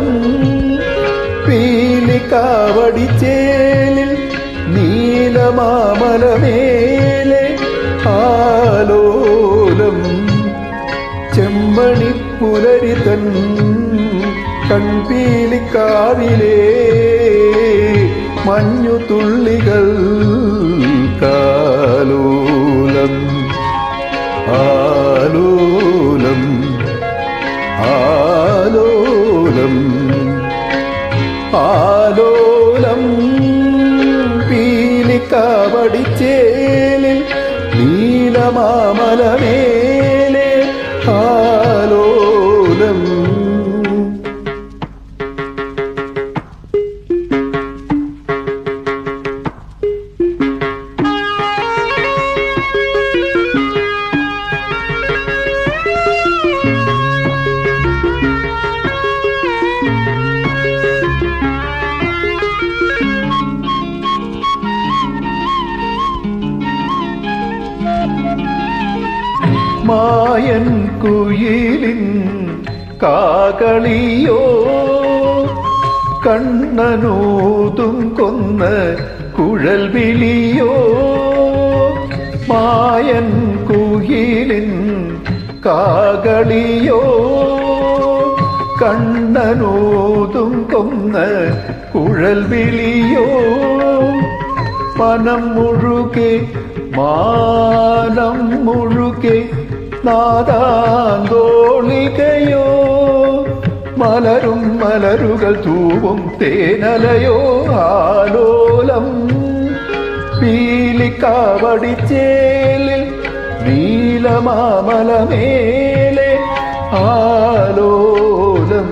ആലോലം പീലിക്കാവടിച്ചേലിൽ നീലമാമലമേലെ ആലോലം ചെമ്മണി പുലരി തൻ കൺപീലിക്കാവിലേ മഞ്ഞു തുള്ളികൾ ആലോലം പീലിക്കവടിച്ചേലിൽ നീലമാമലമേലെ മായൻ കുയിലിൻ കാകളിയോ? കണ്ണനൂതും കൊന്ന കുഴൽ വിളിയോ? മായൻ കുയിലിൻ കാകളിയോ? കണ്ണനൂതും കൊന്ന കുഴൽ വിളിയോ? പനം മുഴുകെ മാനം മുഴുകെ നാദാന്തോളികയോ മലരും മലരുകൾ തൂവും തേനലയോ ആലോലം പീലിക്കാവടിച്ചേലിൽ നീലമാമലമേലെ ആലോലം.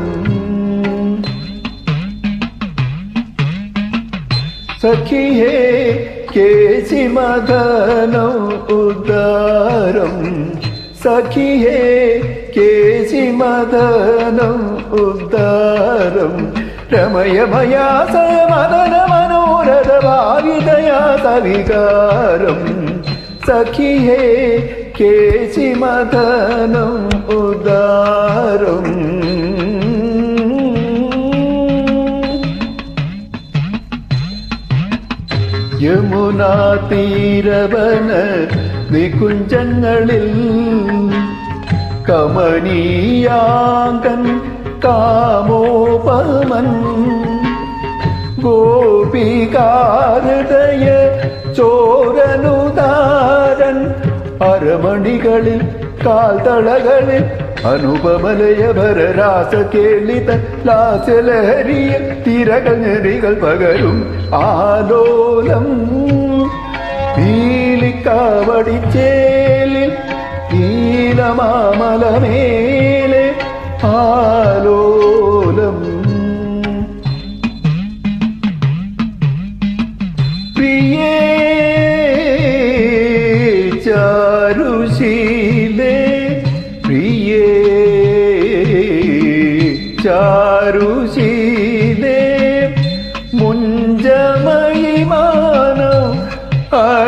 സഖിയേ കേശി മദനം ഉദാരം സഖിയേ കേശി മദനം ഉദാരം രമയമയാസ മദന മനോരഥ ഭാവിതയാ സവികാരം. സഖിയേ കേശി മദനം ഉദാരം യമുനാ തീരവന നികുഞ്ചങ്ങളിൽ കമനീയാകൻ കാമോപമൻ. ഗോപികാരുടയ ചോരനുദാരൻ അരമണികളിൽ കാൽത്തളകളിൽ അനുപമലയഭരരാസ കേളിത ലാസ്യലഹരിയ തിരകൾ ഞെറികൾ പകരും ആലോലം. പീലിക്കാവടിച്ചേലിൽ നീലമാമലമേലെ ആലോലം. പ്രിയേ ചാരുശീലേ പ്രിയേ ചാരുശീലേ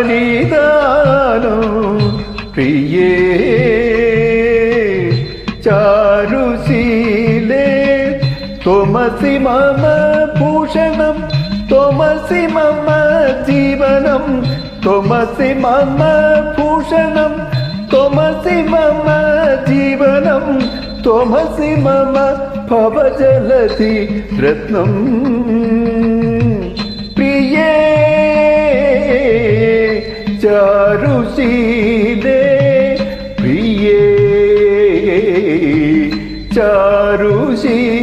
బలిదానం ప్రియే చారుశీలే తుమసి మమ భూషణం తుమసి మమ జీవనం తుమసి మమ భూషణం తుమసి మమ జీవనం తుమసి మమ భవజలతి రత్నం. ചാരുശീലേ പ്രിയേ ചാരുശീലേ